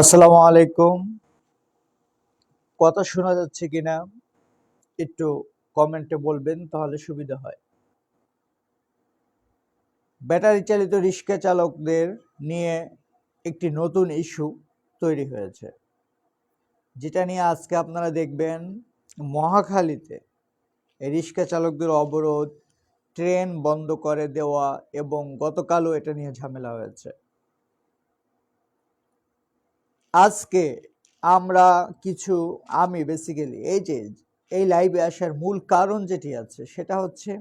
আসসালামু আলাইকুম। কথা শোনা যাচ্ছে কিনা একটু কমেন্টে বলবেন, তাহলে সুবিধা হয়। ব্যাটারি চালিত রিক্সা চালকদের নিয়ে একটি নতুন ইস্যু তৈরি হয়েছে, যেটা নিয়ে আজকে আপনারা দেখবেন মহাখালীতে রিক্সা চালকদের অবরোধ ট্রেন বন্ধ করে দেওয়া এবং গতকালও এটা নিয়ে ঝামেলা হয়েছে। আজকে আমরা কিছু, আমি বেসিক্যালি এই যে, এই লাইভে আসার মূল কারণ যেটি আছে, সেটা হচ্ছে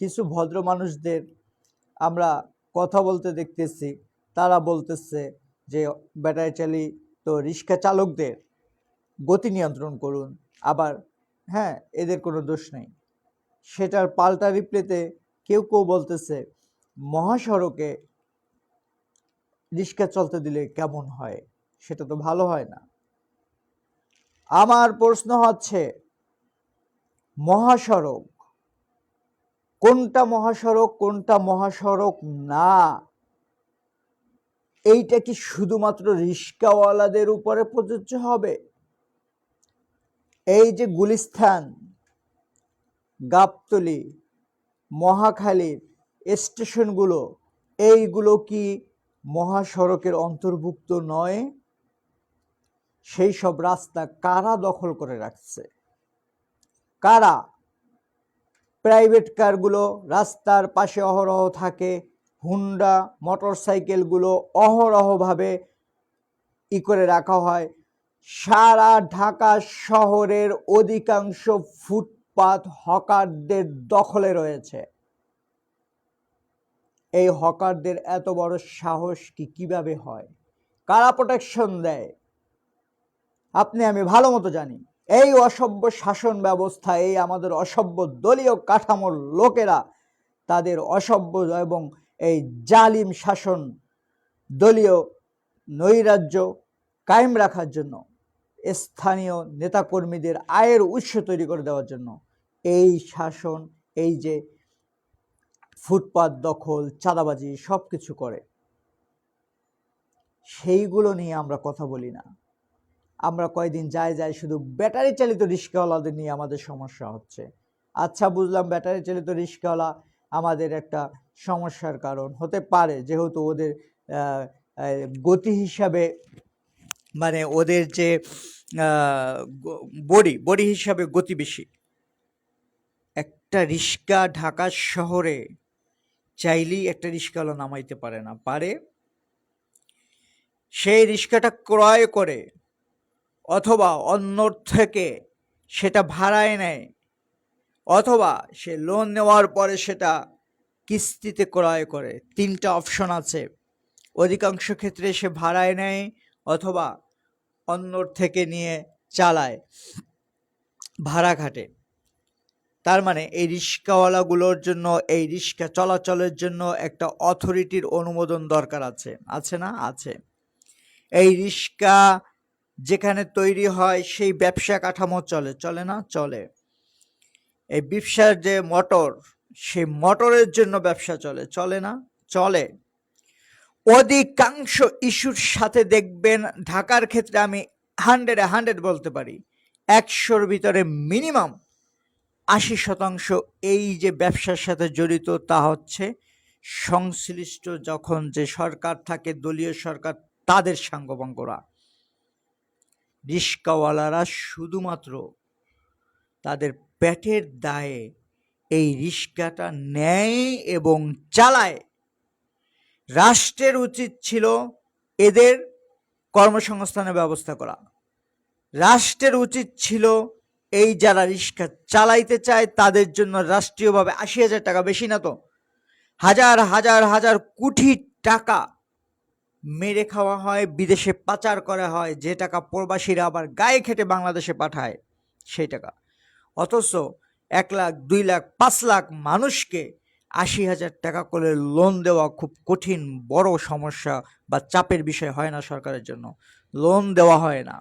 কিছু ভদ্র মানুষদের আমরা কথা বলতে দেখতেছি। তারা বলতেছে যে ব্যাটারি চালিত রিক্সা চালকদের গতি নিয়ন্ত্রণ করুন। আবার হ্যাঁ এদের কোনো দোষ নেই। সেটার পাল্টা রিপ্লেতে কেউ কেউ বলতেছে, মহাসড়কে রিক্সা চলতে দিলে কেমন হয়? সেটা তো ভালো হয় না। আমার প্রশ্ন হচ্ছে, মহাসড়ক, কোনটা মহাসড়ক কোনটা মহাসড়ক না, এইটা কি শুধুমাত্র রিক্সাওয়ালাদের উপরে প্রযোজ্য হবে? এই যে গুলিস্থান গাবতলি মহাখালীর স্টেশনগুলো, এইগুলো কি মহাসড়কের অন্তর্ভুক্ত নয়? সেই সব রাস্তা কারা দখল করে রাখছে? কারা? প্রাইভেট কারগুলো রাস্তার পাশে অহরহ থাকে, হুন্ডা মোটর সাইকেলগুলো অহরহভাবে ই করে রাখা হয়। সারা ঢাকা শহরের অধিকাংশ ফুটপাত হকারদের দখলে রয়েছে। এই হকারদের এত বড় সাহস কি কীভাবে হয়? কারা প্রোটেকশন দেয়? আপনি, আমি ভালো মতো জানি। এই অসভ্য শাসন ব্যবস্থা, এই আমাদের অসভ্য দলীয় কাঠামোর লোকেরা, তাদের অসভ্য এবং এই জালিম শাসন দলীয় নৈরাজ্য কায়েম রাখার জন্য, স্থানীয় নেতাকর্মীদের আয়ের উৎস তৈরি করে দেওয়ার জন্য। এই শাসন, এই যে ফুটপাত দখল, চাঁদাবাজি সব কিছু করে। সেইগুলো নিয়ে আমরা কথা বলি না। আমরা কয়দিন যায় যায় শুধু ব্যাটারি চালিত রিক্সাওয়ালাদের নিয়ে আমাদের সমস্যা হচ্ছে। আচ্ছা বুঝলাম ব্যাটারি চালিত রিক্সাওয়ালা আমাদের একটা সমস্যার কারণ হতে পারে, যেহেতু ওদের গতি হিসাবে মানে ওদের যে বডি বডি হিসাবে গতি বেশি। একটা রিক্সা ঢাকা শহরে চাইলেই একটা রিক্সাওয়ালা নামাইতে পারে না, পারে? সেই রিক্সাটা ক্রয় করে অথবা অন্যর থেকে সেটা ভাড়ায় নেয় অথবা সে লোন নেওয়ার পরে সেটা কিস্তিতে ক্রয় করে। তিনটা অপশন আছে। অধিকাংশ ক্ষেত্রে সে ভাড়ায় নেয় অথবা অন্যর থেকে নিয়ে চালায়। ভাড়া খাটে তার মানে এই রিক্সাওয়ালাগুলোর জন্য, এই রিক্সা চলাচলের জন্য একটা অথরিটির অনুমোদন দরকার আছে। আছে না? আছে। এই রিক্সা যেখানে তৈরি হয়, সেই ব্যবসা কাঠামো চলে। চলে না? চলে। এই ব্যবসার যে মোটর, সেই মোটরের জন্য ব্যবসা চলে। চলে না? চলে। অধিকাংশ ইস্যুর সাথে দেখবেন, ঢাকার ক্ষেত্রে আমি হান্ড্রেডে হান্ড্রেড বলতে পারি, একশোর ভিতরে মিনিমাম আশি শতাংশ এই যে ব্যবসার সাথে জড়িত, তা হচ্ছে সংশ্লিষ্ট যখন যে সরকার থাকে, দলীয় সরকার, তাদের সাঙ্গপাঙ্গরা রিস্কাওয়ালারা শুধুমাত্র তাদের পেটের দায়ে এই রিস্কাটা নেয় এবং চালায়। রাষ্ট্রের উচিত ছিল এদের কর্মসংস্থানের ব্যবস্থা করা। রাষ্ট্রের উচিত ছিল এই যারা রিক্সা চালাইতে চায়, তাদের জন্য রাষ্ট্রীয়ভাবে আশি হাজার টাকা বেশি না তো? হাজার হাজার হাজার কোটি টাকা মেরে খাওয়া হয়, বিদেশে পাচার করা হয়, যে টাকা প্রবাসীরা আবার গায়ে খেটে বাংলাদেশে পাঠায়, সেই টাকা। অথচ এক লাখ, দুই লাখ, পাঁচ লাখ মানুষকে আশি হাজার টাকা করে লোন দেওয়া খুব কঠিন, বড় সমস্যা বা চাপের বিষয় হয় না সরকারের জন্য। লোন দেওয়া হয় না।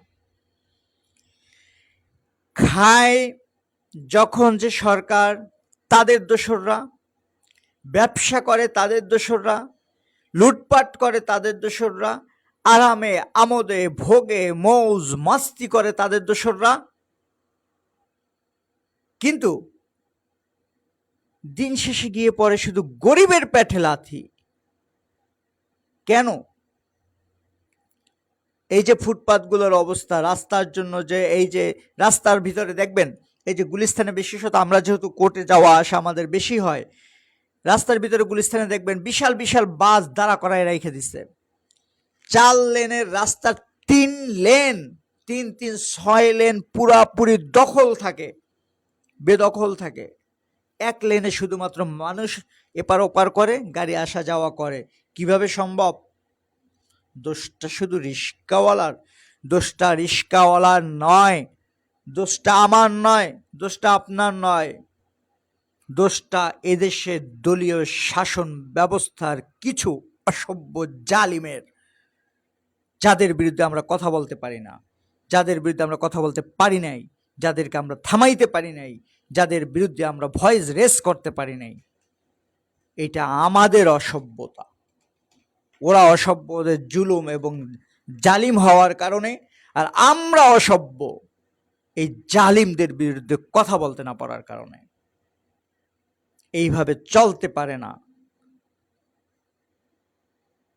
খায় যখন যে সরকার তাদের দোসররা, ব্যবসা করে তাদের দোসররা, লুটপাট করে তাদের দোসররা, আরামে, আমোদে, ভোগে, মৌজ, মাস্তি করে তাদের দোসররা। কিন্তু দিন শেষে গিয়ে পরে শুধু গরিবের পেটে লাথি। কেন? এই যে ফুটপাতগুলোর অবস্থা, রাস্তার জন্য যে, এই যে রাস্তার ভিতরে দেখবেন, এই যে গুলিস্তানে বিশেষত আমরা যেহেতু কোর্টে যাওয়া আসা আমাদের বেশি হয়, রাস্তার ভিতরে গুলিস্তানে দেখবেন বিশাল বিশাল বাস দাঁড়া করায় রেখে দিচ্ছে চার লেনের রাস্তার তিন লেন, তিন তিন, ছয় লেন পুরাপুরি দখল থাকে, বেদখল থাকে। এক লেনে শুধুমাত্র মানুষ এপার ওপার করে, গাড়ি আসা যাওয়া করে। কীভাবে সম্ভব? দোষটা শুধু রিস্কাওয়ালার, দোষটা রিস্কাওয়ালার নয়, দোষটা আমার নয়, দোষটা আপনার নয়। দোষটা এদেশের দলীয় শাসন ব্যবস্থার কিছু অসভ্য জালিমের, যাদের বিরুদ্ধে আমরা কথা বলতে পারি না, যাদের বিরুদ্ধে আমরা কথা বলতে পারি নাই, যাদেরকে আমরা থামাইতে পারি নাই, যাদের বিরুদ্ধে আমরা ভয়েস রেস করতে পারি নাই। এটা আমাদের অসভ্যতা। ওরা অসভ্য, ওদের জুলুম এবং জালিম হওয়ার কারণে, আর আমরা অসভ্য, এই জালিমদের বিরুদ্ধে কথা বলতে না পারার কারণে। এইভাবে চলতে পারে না।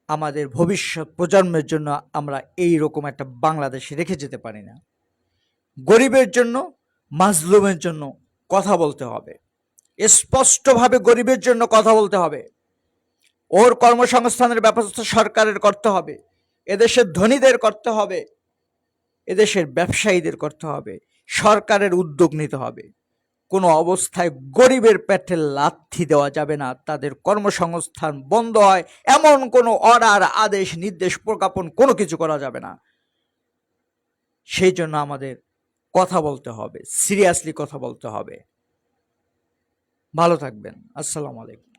আমাদের ভবিষ্যৎ প্রজন্মের জন্য আমরা এই রকম একটা বাংলাদেশ রেখে যেতে পারি না। গরিবের জন্য, মাজলুমের জন্য কথা বলতে হবে। স্পষ্টভাবে গরিবের জন্য কথা বলতে হবে। ওর কর্মসংস্থানের ব্যবস্থা সরকারের করতে হবে, এদেশের ধনীদের করতে হবে, এদেশের ব্যবসায়ীদের করতে হবে, সরকারের উদ্যোগ নিতে হবে। কোনো অবস্থায় গরিবের পেটে লাথি দেওয়া যাবে না, তাদের কর্মসংস্থান বন্ধ হয়, এমন কোনো অর্ডার, আদেশ, নির্দেশ, প্রজ্ঞাপন কোনো কিছু করা যাবে না। সেই জন্য আমাদের কথা বলতে হবে, সিরিয়াসলি কথা বলতে হবে। ভালো থাকবেন, আসসালামু আলাইকুম।